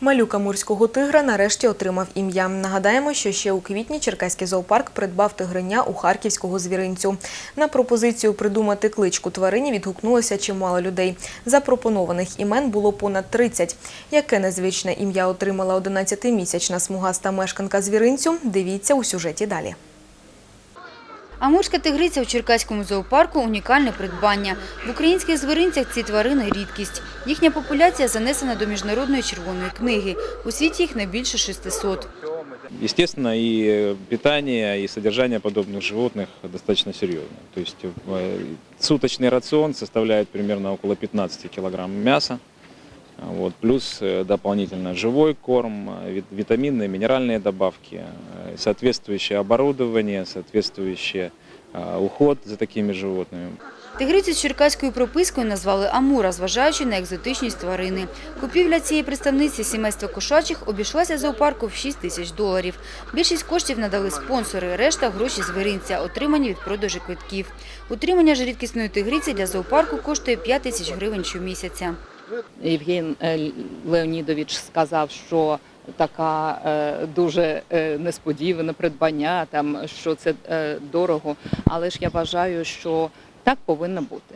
Малюк амурського тигра нарешті отримав ім'я. Нагадаємо, що ще у квітні Черкаський зоопарк придбав тигриня у харківського звіринцю. На пропозицію придумати кличку тварині відгукнулося чимало людей. Запропонованих імен було понад 30. Яке незвичне ім'я отримала 11-місячна смугаста мешканка звіринцю, дивіться у сюжеті далі. Амурська тигриця у Черкаському зоопарку – унікальне придбання. В українських звіринцях ці тварини – рідкість. Їхня популяція занесена до Міжнародної червоної книги. У світі їх найбільше 600. Естественно, и питание, и содержание подобных животных достаточно серьезно. То есть э, суточный рацион составляет примерно около 15 килограмм мяса. Вот, плюс э, дополнительно живой корм, э, вит- витаминные, минеральные добавки, э, соответствующее оборудование, соответствующий э, уход за такими животными. Тигрицю з черкаською пропискою назвали Амура, зважаючи на екзотичність тварини. Купівля цієї представниці сімейства кошачих обійшлася зоопарку в 6 тисяч доларів. Більшість коштів надали спонсори, решта – гроші звіринця, отримані від продажу квитків. Утримання ж рідкісної тигриці для зоопарку коштує 5 тисяч гривень щомісяця. Євген е, Леонідович сказав, що така е, дуже е, несподіване придбання, там що це е, дорого. Але ж я вважаю, що так повинно бути.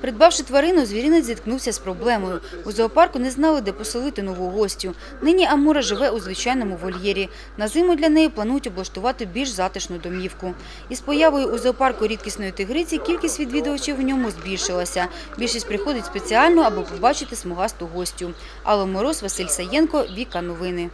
Придбавши тварину, звіринець зіткнувся з проблемою. У зоопарку не знали, де поселити нову гостю. Нині Амура живе у звичайному вольєрі. На зиму для неї планують облаштувати більш затишну домівку. Із появою у зоопарку рідкісної тигриці кількість відвідувачів в ньому збільшилася. Більшість приходить спеціально, аби побачити смугасту гостю. Алла Мороз, Василь Саєнко, Віка Новини.